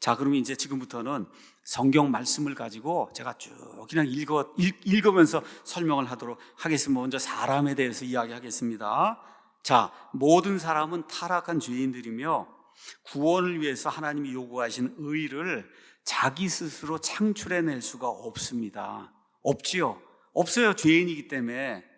자, 그러면 이제 지금부터는 성경 말씀을 가지고 제가 쭉 그냥 읽어, 읽, 읽으면서 설명을 하도록 하겠습니다. 먼저 사람에 대해서 이야기하겠습니다. 자, 모든 사람은 타락한 죄인들이며 구원을 위해서 하나님이 요구하신 의를 자기 스스로 창출해낼 수가 없습니다. 없지요. 없어요. 죄인이기 때문에.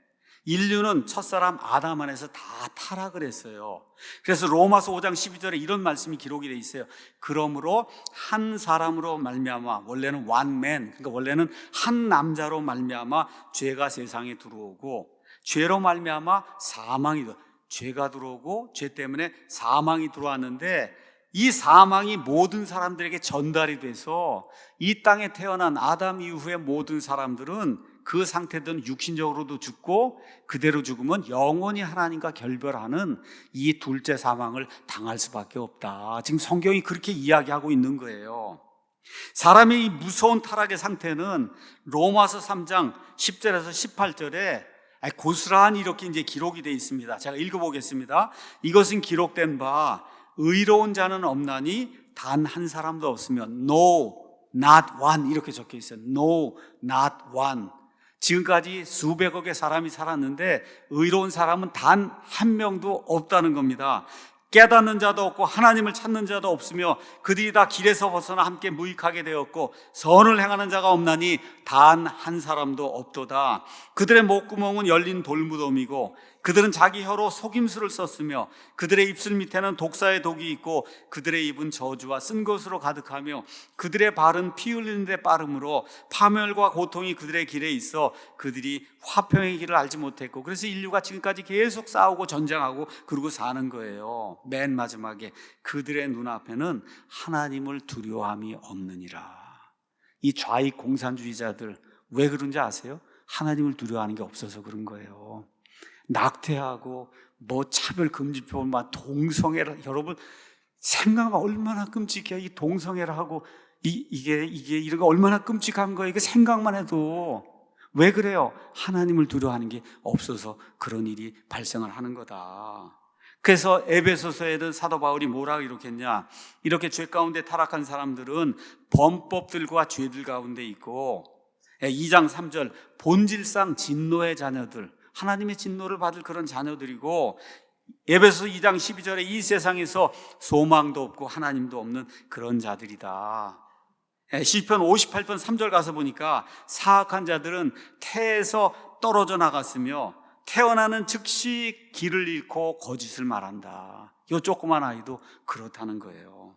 인류는 첫사람 아담 안에서 다 타락을 했어요. 그래서 로마서 5장 12절에 이런 말씀이 기록이 돼 있어요. 그러므로 한 사람으로 말미암아 원래는 man 그러니까 원래는 한 남자로 말미암아 죄가 세상에 들어오고 죄로 말미암아 사망이 들- 죄가 들어오고 죄 때문에 사망이 들어왔는데 이 사망이 모든 사람들에게 전달이 돼서 이 땅에 태어난 아담 이후의 모든 사람들은 그 상태든 육신적으로도 죽고 그대로 죽으면 영원히 하나님과 결별하는 이 둘째 사망을 당할 수밖에 없다. 지금 성경이 그렇게 이야기하고 있는 거예요. 사람의 이 무서운 타락의 상태는 로마서 3장 10절에서 18절에 고스란히 이렇게 이제 기록이 되어 있습니다. 제가 읽어보겠습니다. 이것은 기록된 바 의로운 자는 없나니 단 한 사람도 없으며 no, not one 이렇게 적혀 있어요. no, not one. 지금까지 수백억의 사람이 살았는데 의로운 사람은 단 한 명도 없다는 겁니다. 깨닫는 자도 없고 하나님을 찾는 자도 없으며 그들이 다 길에서 벗어나 함께 무익하게 되었고 선을 행하는 자가 없나니 단 한 사람도 없도다. 그들의 목구멍은 열린 돌무덤이고 그들은 자기 혀로 속임수를 썼으며 그들의 입술 밑에는 독사의 독이 있고 그들의 입은 저주와 쓴 것으로 가득하며 그들의 발은 피 흘리는 데 빠름으로 파멸과 고통이 그들의 길에 있어 그들이 화평의 길을 알지 못했고 그래서 인류가 지금까지 계속 싸우고 전쟁하고 그러고 사는 거예요. 맨 마지막에 그들의 눈앞에는 하나님을 두려워함이 없느니라. 이 좌익 공산주의자들 왜 그런지 아세요? 하나님을 두려워하는 게 없어서 그런 거예요. 낙태하고 뭐 차별 금지법, 막 동성애를 여러분 생각하면 얼마나 끔찍해. 이 동성애를 하고 이, 이게 이게 이런 거 얼마나 끔찍한 거예요. 이게 생각만 해도 왜 그래요? 하나님을 두려워하는 게 없어서 그런 일이 발생을 하는 거다. 그래서 에베소서에는 사도 바울이 뭐라고 이렇겠냐? 이렇게 죄 가운데 타락한 사람들은 범법들과 죄들 가운데 있고 2장 3절 본질상 진노의 자녀들 하나님의 진노를 받을 그런 자녀들이고 에베소 2장 12절에 이 세상에서 소망도 없고 하나님도 없는 그런 자들이다. 예, 시편 58편 3절 가서 보니까 사악한 자들은 태에서 떨어져 나갔으며 태어나는 즉시 길을 잃고 거짓을 말한다. 이 조그만 아이도 그렇다는 거예요.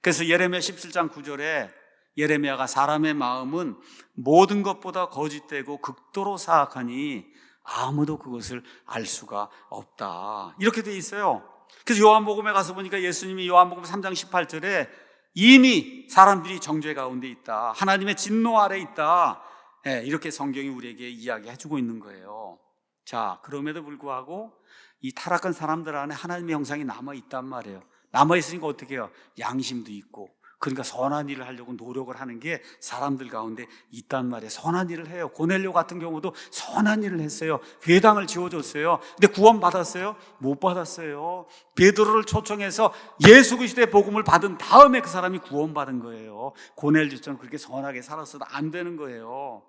그래서 예레미야 17장 9절에 예레미야가 사람의 마음은 모든 것보다 거짓되고 극도로 사악하니 아무도 그것을 알 수가 없다. 이렇게 돼 있어요. 그래서 요한복음에 가서 보니까 예수님이 요한복음 3장 18절에 이미 사람들이 정죄 가운데 있다. 하나님의 진노 아래 있다. 예, 이렇게 성경이 우리에게 이야기해 주고 있는 거예요. 자, 그럼에도 불구하고 이 타락한 사람들 안에 하나님의 형상이 남아 있단 말이에요. 남아 있으니까 어떻게 해요? 양심도 있고. 그러니까 선한 일을 하려고 노력을 하는 게 사람들 가운데 있단 말이에요. 선한 일을 해요. 고넬료 같은 경우도 선한 일을 했어요. 회당을 지어줬어요. 근데 구원 받았어요? 못 받았어요. 베드로를 초청해서 예수 그리스도의 복음을 받은 다음에 그 사람이 구원 받은 거예요. 고넬료처럼 그렇게 선하게 살았어도 안 되는 거예요.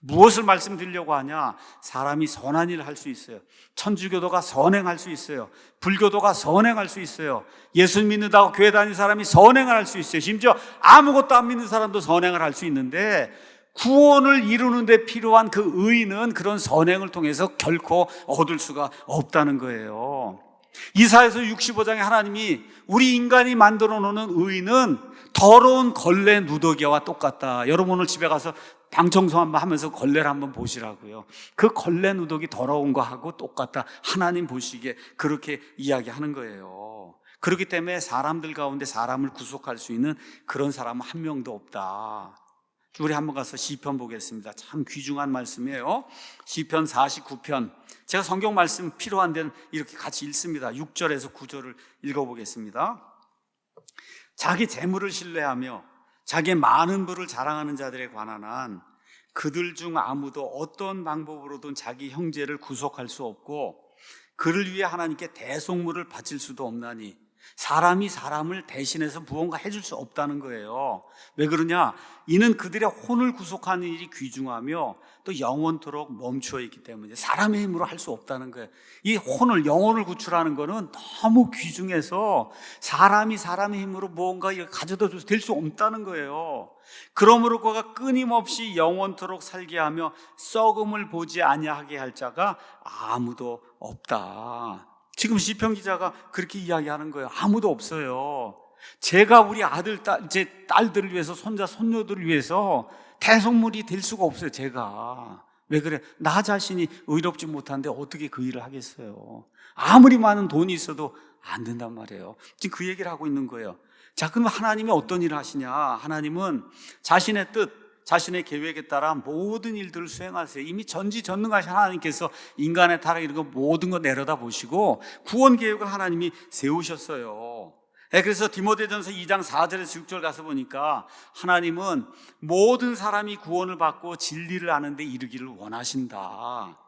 무엇을 말씀드리려고 하냐? 사람이 선한 일을 할 수 있어요. 천주교도가 선행할 수 있어요. 불교도가 선행할 수 있어요. 예수 믿는다고 교회 다니는 사람이 선행을 할 수 있어요. 심지어 아무것도 안 믿는 사람도 선행을 할 수 있는데 구원을 이루는 데 필요한 그 의는 그런 선행을 통해서 결코 얻을 수가 없다는 거예요. 이사에서 65장에 하나님이 우리 인간이 만들어 놓는 의는 더러운 걸레 누더기와 똑같다. 여러분 오늘 집에 가서 방 청소 한번 하면서 걸레를 한번 보시라고요. 그 걸레 누더기 더러운 거하고 똑같다. 하나님 보시기에 그렇게 이야기하는 거예요. 그렇기 때문에 사람들 가운데 사람을 구속할 수 있는 그런 사람은 한 명도 없다. 우리 한번 가서 시편 보겠습니다. 참 귀중한 말씀이에요. 시편 49편. 제가 성경 말씀 필요한 데는 이렇게 같이 읽습니다. 6절에서 9절을 읽어 보겠습니다. 자기 재물을 신뢰하며 자기의 많은 부를 자랑하는 자들에 관한 한 그들 중 아무도 어떤 방법으로든 자기 형제를 구속할 수 없고 그를 위해 하나님께 대속물을 바칠 수도 없나니 사람이 사람을 대신해서 무언가 해줄 수 없다는 거예요. 왜 그러냐? 이는 그들의 혼을 구속하는 일이 귀중하며 또 영원토록 멈추어 있기 때문에 사람의 힘으로 할 수 없다는 거예요. 이 혼을 영혼을 구출하는 거는 너무 귀중해서 사람이 사람의 힘으로 무언가 가져다 줘서 될 수 없다는 거예요. 그러므로 그가 끊임없이 영원토록 살게 하며 썩음을 보지 아니하게 할 자가 아무도 없다. 지금 시편 기자가 그렇게 이야기하는 거예요. 아무도 없어요. 제가 우리 아들, 딸, 제 딸들을 위해서 손자, 손녀들을 위해서 대속물이 될 수가 없어요. 제가 왜 그래? 나 자신이 의롭지 못한데 어떻게 그 일을 하겠어요? 아무리 많은 돈이 있어도 안 된단 말이에요. 지금 그 얘기를 하고 있는 거예요. 자, 그럼 하나님이 어떤 일을 하시냐? 하나님은 자신의 뜻, 자신의 계획에 따라 모든 일들을 수행하세요. 이미 전지전능하신 하나님께서 인간의 타락 이런 거 모든 거 내려다 보시고 구원 계획을 하나님이 세우셨어요. 예, 그래서 디모데전서 2장 4절에서 6절 가서 보니까 하나님은 모든 사람이 구원을 받고 진리를 아는데 이르기를 원하신다.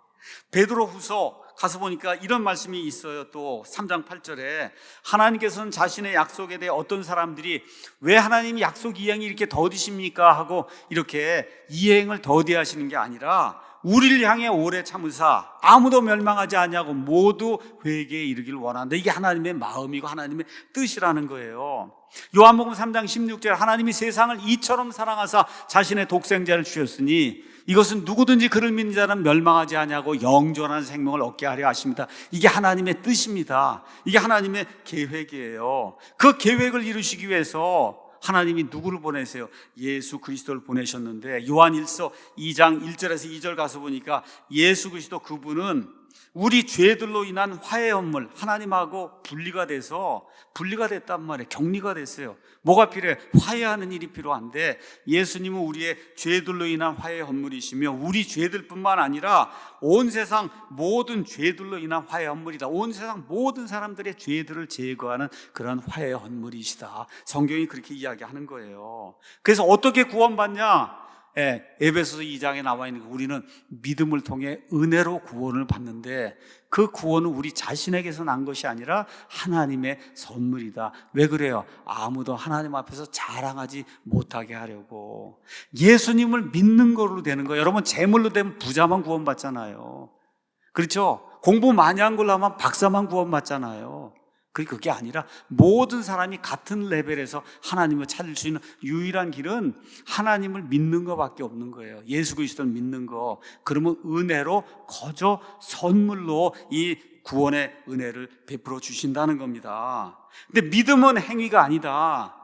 베드로후서 가서 보니까 이런 말씀이 있어요. 또 3장 8절에 하나님께서는 자신의 약속에 대해 어떤 사람들이 왜 하나님이 약속 이행이 이렇게 더디십니까 하고 이렇게 이행을 더디하시는 게 아니라 우리를 향해 오래 참으사 아무도 멸망하지 아니하고 모두 회개에 이르기를 원한다. 이게 하나님의 마음이고 하나님의 뜻이라는 거예요. 요한복음 3장 16절 하나님이 세상을 이처럼 사랑하사 자신의 독생자를 주셨으니 이것은 누구든지 그를 믿는 자는 멸망하지 아니하고 영존한 생명을 얻게 하려 하십니다. 이게 하나님의 뜻입니다. 이게 하나님의 계획이에요. 그 계획을 이루시기 위해서 하나님이 누구를 보내세요? 예수 그리스도를 보내셨는데 요한 1서 2장 1절에서 2절 가서 보니까 예수 그리스도 그분은 우리 죄들로 인한 화해 헌물 하나님하고 분리가 돼서 분리가 됐단 말이에요. 격리가 됐어요. 뭐가 필요해? 화해하는 일이 필요한데 예수님은 우리의 죄들로 인한 화해 헌물이시며 우리 죄들뿐만 아니라 온 세상 모든 죄들로 인한 화해 헌물이다. 온 세상 모든 사람들의 죄들을 제거하는 그런 화해 헌물이시다. 성경이 그렇게 이야기하는 거예요. 그래서 어떻게 구원받냐? 예, 에베소서 2장에 나와 있는 거 우리는 믿음을 통해 은혜로 구원을 받는데 그 구원은 우리 자신에게서 난 것이 아니라 하나님의 선물이다. 왜 그래요? 아무도 하나님 앞에서 자랑하지 못하게 하려고. 예수님을 믿는 걸로 되는 거예요. 여러분 재물로 되면 부자만 구원받잖아요. 그렇죠? 공부 많이 한 걸로 하면 박사만 구원받잖아요. 그게 아니라 모든 사람이 같은 레벨에서 하나님을 찾을 수 있는 유일한 길은 하나님을 믿는 것밖에 없는 거예요. 예수 그리스도를 믿는 거. 그러면 은혜로 거저 선물로 이 구원의 은혜를 베풀어 주신다는 겁니다. 근데 믿음은 행위가 아니다.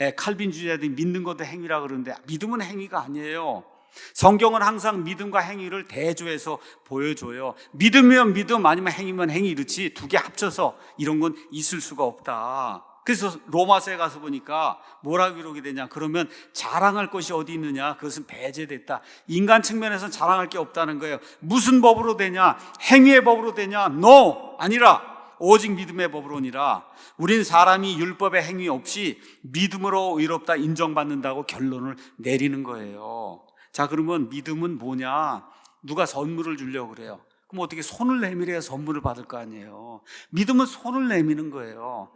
예, 칼빈 주자들이 믿는 것도 행위라 그러는데 믿음은 행위가 아니에요. 성경은 항상 믿음과 행위를 대조해서 보여줘요. 믿으면 믿음 아니면 행위면 행위 이렇지 두 개 합쳐서 이런 건 있을 수가 없다. 그래서 로마서에 가서 보니까 뭐라고 기록이 되냐? 그러면 자랑할 것이 어디 있느냐? 그것은 배제됐다. 인간 측면에서 자랑할 게 없다는 거예요. 무슨 법으로 되냐? 행위의 법으로 되냐? No! 아니라 오직 믿음의 법으로니라. 우린 사람이 율법의 행위 없이 믿음으로 의롭다 인정받는다고 결론을 내리는 거예요. 자, 그러면 믿음은 뭐냐? 누가 선물을 주려고 그래요. 그럼 어떻게 손을 내밀어야 선물을 받을 거 아니에요. 믿음은 손을 내미는 거예요.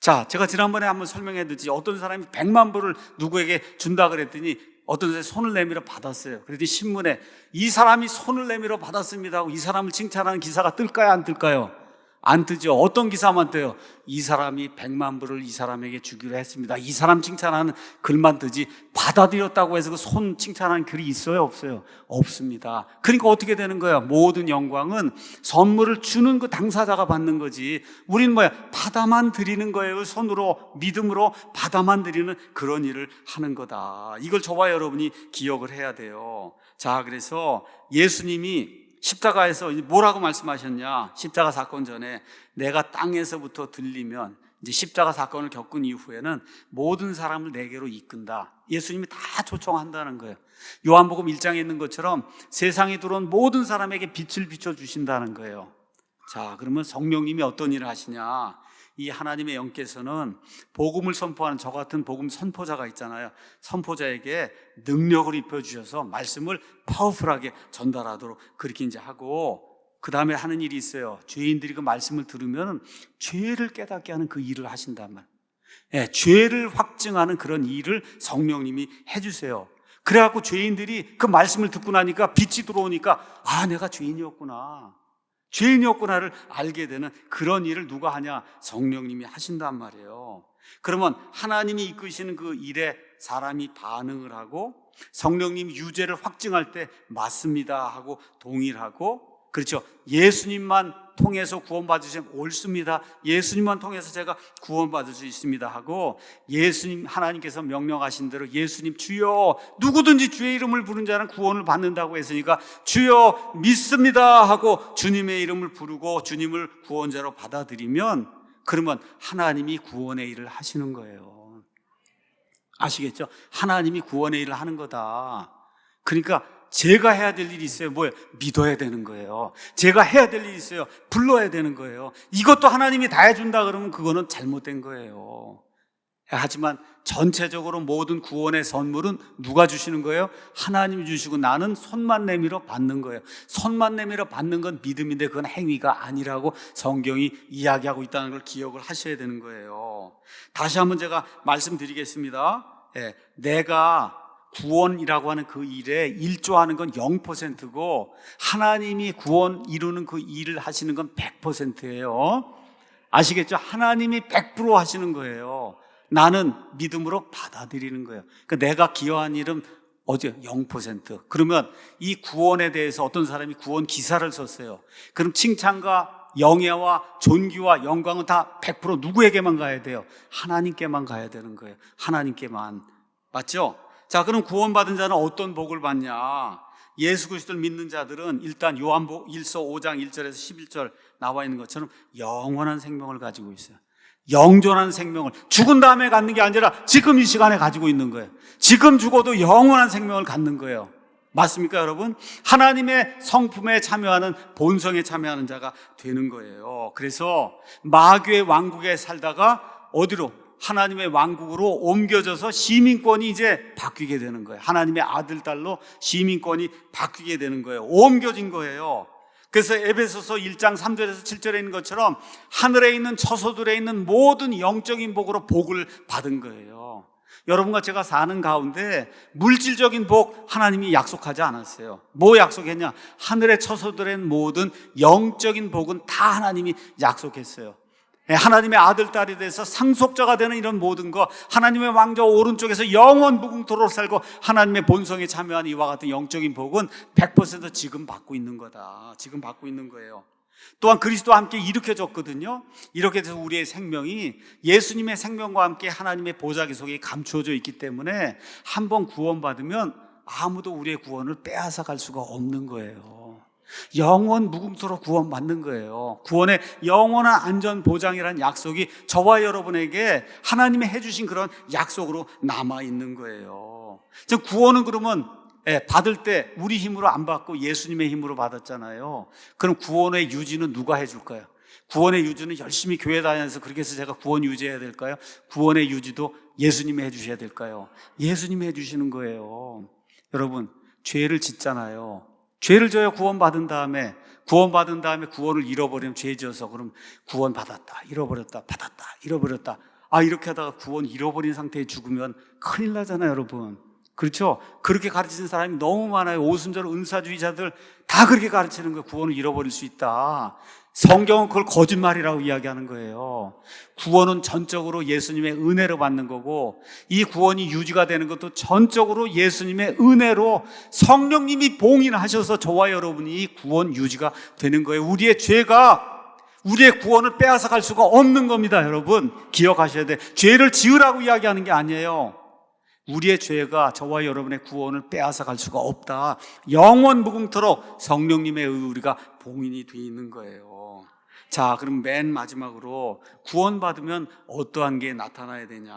자, 제가 지난번에 한번 설명해 드렸지. 어떤 사람이 100만 불을 누구에게 준다 그랬더니 어떤 사람이 손을 내밀어 받았어요. 그랬더니 신문에 이 사람이 손을 내밀어 받았습니다 하고 이 사람을 칭찬하는 기사가 뜰까요? 안 뜰까요? 안 뜨죠. 어떤 기사만 떠요? 이 사람이 100만 불을 이 사람에게 주기로 했습니다. 이 사람 칭찬하는 글만 뜨지 받아들였다고 해서 그 손 칭찬하는 글이 있어요? 없어요? 없습니다. 그러니까 어떻게 되는 거야? 모든 영광은 선물을 주는 그 당사자가 받는 거지. 우린 뭐야? 받아만 드리는 거예요. 손으로 믿음으로 받아만 드리는 그런 일을 하는 거다. 이걸 저와 여러분이 기억을 해야 돼요. 자, 그래서 예수님이 십자가에서 뭐라고 말씀하셨냐? 십자가 사건 전에 내가 땅에서부터 들리면 이제 십자가 사건을 겪은 이후에는 모든 사람을 내게로 이끈다. 예수님이 다 초청한다는 거예요. 요한복음 1장에 있는 것처럼 세상에 들어온 모든 사람에게 빛을 비춰 주신다는 거예요. 자, 그러면 성령님이 어떤 일을 하시냐? 이 하나님의 영께서는 복음을 선포하는 저 같은 복음 선포자가 있잖아요. 선포자에게 능력을 입혀 주셔서 말씀을 파워풀하게 전달하도록 그렇게 이제 하고 그 다음에 하는 일이 있어요. 죄인들이 그 말씀을 들으면 죄를 깨닫게 하는 그 일을 하신단 말. 예, 죄를 확증하는 그런 일을 성령님이 해주세요. 그래갖고 죄인들이 그 말씀을 듣고 나니까 빛이 들어오니까 아, 내가 죄인이었구나. 죄인이었구나를 알게 되는 그런 일을 누가 하냐? 성령님이 하신단 말이에요. 그러면 하나님이 이끄시는 그 일에 사람이 반응을 하고 성령님 유죄를 확증할 때 맞습니다 하고 동의를 하고 그렇죠. 예수님만 통해서 구원받으시면 옳습니다. 예수님만 통해서 제가 구원받을 수 있습니다 하고 예수님 하나님께서 명령하신 대로 예수님 주여 누구든지 주의 이름을 부른 자는 구원을 받는다고 했으니까 주여 믿습니다 하고 주님의 이름을 부르고 주님을 구원자로 받아들이면 그러면 하나님이 구원의 일을 하시는 거예요. 아시겠죠? 하나님이 구원의 일을 하는 거다. 그러니까 제가 해야 될 일이 있어요. 뭐예요? 믿어야 되는 거예요. 제가 해야 될 일이 있어요. 불러야 되는 거예요. 이것도 하나님이 다 해준다 그러면 그거는 잘못된 거예요. 하지만 전체적으로 모든 구원의 선물은 누가 주시는 거예요? 하나님이 주시고 나는 손만 내밀어 받는 거예요. 손만 내밀어 받는 건 믿음인데 그건 행위가 아니라고 성경이 이야기하고 있다는 걸 기억을 하셔야 되는 거예요. 다시 한번 제가 말씀드리겠습니다. 예, 내가 구원이라고 하는 그 일에 일조하는 건 0%고 하나님이 구원 이루는 그 일을 하시는 건 100%예요. 아시겠죠? 하나님이 100% 하시는 거예요. 나는 믿음으로 받아들이는 거예요. 그러니까 내가 기여한 일은 어제 0%. 그러면 이 구원에 대해서 어떤 사람이 구원 기사를 썼어요. 그럼 칭찬과 영예와 존귀와 영광은 다 100% 누구에게만 가야 돼요? 하나님께만 가야 되는 거예요. 하나님께만. 맞죠? 자, 그럼 구원받은 자는 어떤 복을 받냐? 예수 그리스도를 믿는 자들은 일단 요한복 1서 5장 1절에서 11절 나와 있는 것처럼 영원한 생명을 가지고 있어요. 영존한 생명을 죽은 다음에 갖는 게 아니라 지금 이 시간에 가지고 있는 거예요. 지금 죽어도 영원한 생명을 갖는 거예요. 맞습니까, 여러분? 하나님의 성품에 참여하는 본성에 참여하는 자가 되는 거예요. 그래서 마귀의 왕국에 살다가 어디로 하나님의 왕국으로 옮겨져서 시민권이 이제 바뀌게 되는 거예요. 하나님의 아들, 딸로 시민권이 바뀌게 되는 거예요. 옮겨진 거예요. 그래서 에베소서 1장 3절에서 7절에 있는 것처럼 하늘에 있는 처소들에 있는 모든 영적인 복으로 복을 받은 거예요. 여러분과 제가 사는 가운데 물질적인 복 하나님이 약속하지 않았어요. 뭐 약속했냐? 하늘의 처소들의 모든 영적인 복은 다 하나님이 약속했어요. 예, 하나님의 아들, 딸이 돼서 상속자가 되는 이런 모든 거, 하나님의 왕자 오른쪽에서 영원 무궁토록 살고 하나님의 본성에 참여한 이와 같은 영적인 복은 100% 지금 받고 있는 거다. 지금 받고 있는 거예요. 또한 그리스도와 함께 일으켜졌거든요. 이렇게 돼서 우리의 생명이 예수님의 생명과 함께 하나님의 보좌기 속에 감추어져 있기 때문에 한번 구원받으면 아무도 우리의 구원을 빼앗아 갈 수가 없는 거예요. 영원 무궁토록 구원받는 거예요. 구원의 영원한 안전 보장이라는 약속이 저와 여러분에게 하나님이 해주신 그런 약속으로 남아 있는 거예요. 즉 구원은 그러면 예, 받을 때 우리 힘으로 안 받고 예수님의 힘으로 받았잖아요. 그럼 구원의 유지는 누가 해줄까요? 구원의 유지는 열심히 교회 다니면서 그렇게 해서 제가 구원 유지해야 될까요? 구원의 유지도 예수님이 해주셔야 될까요? 예수님이 해주시는 거예요. 여러분, 죄를 짓잖아요. 죄를 져야 구원받은 다음에 구원받은 다음에 구원을 잃어버리면 죄 지어서 그럼 구원받았다 잃어버렸다 받았다 잃어버렸다. 아 이렇게 하다가 구원 잃어버린 상태에 죽으면 큰일 나잖아요 여러분 그렇죠 그렇게 가르치는 사람이 너무 많아요 오순절 은사주의자들 다 그렇게 가르치는 거예요 구원을 잃어버릴 수 있다 성경은 그걸 거짓말이라고 이야기하는 거예요. 구원은 전적으로 예수님의 은혜로 받는 거고, 이 구원이 유지가 되는 것도 전적으로 예수님의 은혜로 성령님이 봉인하셔서 저와 여러분이 구원 유지가 되는 거예요. 우리의 죄가 우리의 구원을 빼앗아 갈 수가 없는 겁니다, 여러분. 기억하셔야 돼. 죄를 지으라고 이야기하는 게 아니에요. 우리의 죄가 저와 여러분의 구원을 빼앗아 갈 수가 없다. 영원 무궁토록 성령님의 우리가 봉인이 되어 있는 거예요. 자, 그럼 맨 마지막으로 구원받으면 어떠한 게 나타나야 되냐?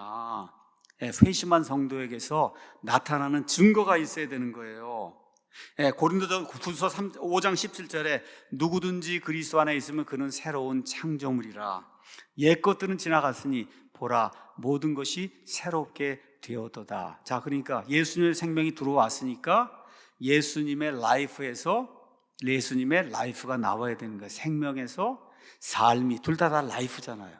예, 회심한 성도에게서 나타나는 증거가 있어야 되는 거예요. 예, 고린도전 후서 5장 17절에 누구든지 그리스도 안에 있으면 그는 새로운 창조물이라. 옛 것들은 지나갔으니 보라 모든 것이 새롭게 되어도다. 자, 그러니까 예수님의 생명이 들어왔으니까 예수님의 라이프에서 예수님의 라이프가 나와야 되는 거예요. 생명에서 삶이 둘 다 다 라이프잖아요.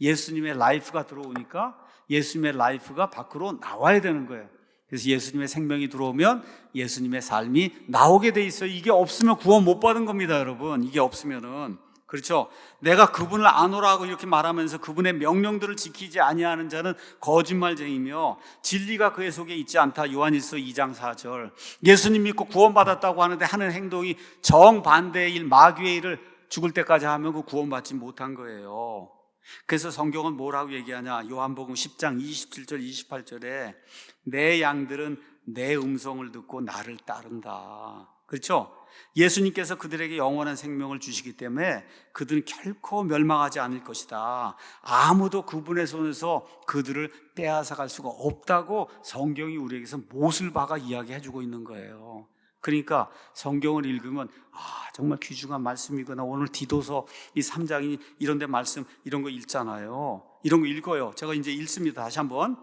예수님의 라이프가 들어오니까 예수님의 라이프가 밖으로 나와야 되는 거예요. 그래서 예수님의 생명이 들어오면 예수님의 삶이 나오게 돼 있어요. 이게 없으면 구원 못 받은 겁니다, 여러분. 이게 없으면은 그렇죠. 내가 그분을 아노라고 이렇게 말하면서 그분의 명령들을 지키지 아니하는 자는 거짓말쟁이며 진리가 그의 속에 있지 않다. 요한일서 2장 4절. 예수님 믿고 구원받았다고 하는데 하는 행동이 정반대의 일, 마귀의 일을 죽을 때까지 하면 그 구원받지 못한 거예요. 그래서 성경은 뭐라고 얘기하냐? 요한복음 10장 27절 28절에 내 양들은 내 음성을 듣고 나를 따른다. 그렇죠? 예수님께서 그들에게 영원한 생명을 주시기 때문에 그들은 결코 멸망하지 않을 것이다. 아무도 그분의 손에서 그들을 빼앗아 갈 수가 없다고 성경이 우리에게서 못을 박아 이야기해 주고 있는 거예요. 그러니까 성경을 읽으면 아 정말 귀중한 말씀이구나. 오늘 디도서 이 3장이 이런 데 말씀 이런 거 읽잖아요. 이런 거 읽어요. 제가 이제 읽습니다. 다시 한번.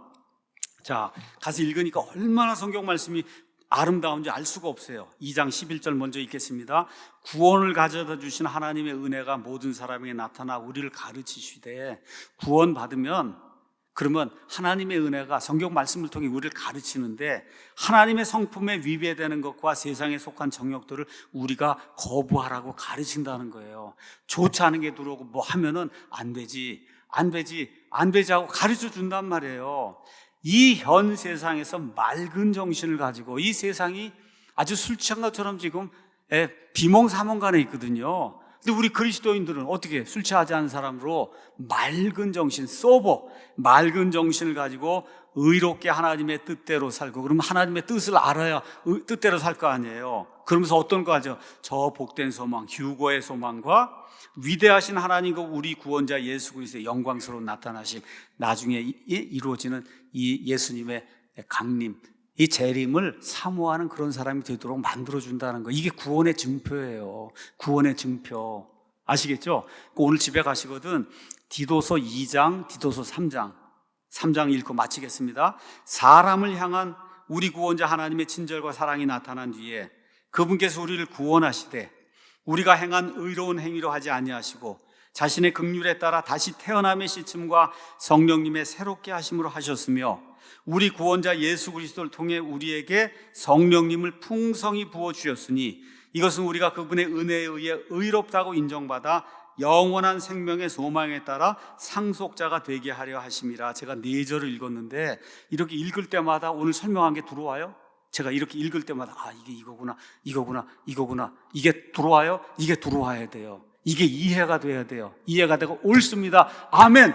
자 가서 읽으니까 얼마나 성경 말씀이 아름다운지 알 수가 없어요 2장 11절 먼저 읽겠습니다 구원을 가져다 주신 하나님의 은혜가 모든 사람에게 나타나 우리를 가르치시되 구원 받으면 그러면 하나님의 은혜가 성경 말씀을 통해 우리를 가르치는데 하나님의 성품에 위배되는 것과 세상에 속한 정욕들을 우리가 거부하라고 가르친다는 거예요. 좋지 않은 게 들어오고 뭐 하면은 안 되지, 안 되지, 안 되지 하고 가르쳐 준단 말이에요. 이 현 세상에서 맑은 정신을 가지고 이 세상이 아주 술 취한 것처럼 지금 예, 비몽사몽간에 있거든요. 근데 우리 그리스도인들은 어떻게 술 취하지 않은 사람으로 맑은 정신, 소버, 맑은 정신을 가지고 의롭게 하나님의 뜻대로 살고 그러면 하나님의 뜻을 알아야 의- 뜻대로 살 거 아니에요. 그러면서 어떤 거 하죠? 저 복된 소망, 휴거의 소망과 위대하신 하나님과 우리 구원자 예수 그리스도의 영광스러운 나타나심 나중에 이루어지는 이 예수님의 강림 이 재림을 사모하는 그런 사람이 되도록 만들어 준다는 거. 이게 구원의 증표예요. 구원의 증표. 아시겠죠? 오늘 집에 가시거든 디도서 2장, 디도서 3장. 3장 읽고 마치겠습니다. 사람을 향한 우리 구원자 하나님의 친절과 사랑이 나타난 뒤에 그분께서 우리를 구원하시되 우리가 행한 의로운 행위로 하지 아니하시고 자신의 긍휼에 따라 다시 태어남의 시침과 성령님의 새롭게 하심으로 하셨으며 우리 구원자 예수 그리스도를 통해 우리에게 성령님을 풍성히 부어 주셨으니 이것은 우리가 그분의 은혜에 의해 의롭다고 인정받아 영원한 생명의 소망에 따라 상속자가 되게 하려 하심이라 제가 네 절을 읽었는데 이렇게 읽을 때마다 오늘 설명한 게 들어와요? 제가 이렇게 읽을 때마다 아 이게 이거구나 이거구나 이거구나 이게 들어와요? 이게 들어와야 돼요. 이게 이해가 돼야 돼요. 이해가 되고 옳습니다. 아멘.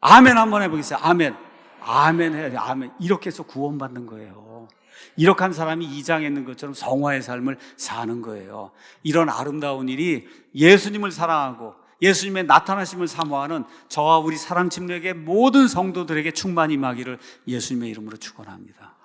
아멘 한번 해보겠어요. 아멘. 아멘 해야 돼요. 아멘. 이렇게 해서 구원받는 거예요. 이렇게 한 사람이 이 장에 있는 것처럼 성화의 삶을 사는 거예요. 이런 아름다운 일이 예수님을 사랑하고 예수님의 나타나심을 사모하는 저와 우리 사랑침례의 모든 성도들에게 충만히 임하기를 예수님의 이름으로 축원합니다.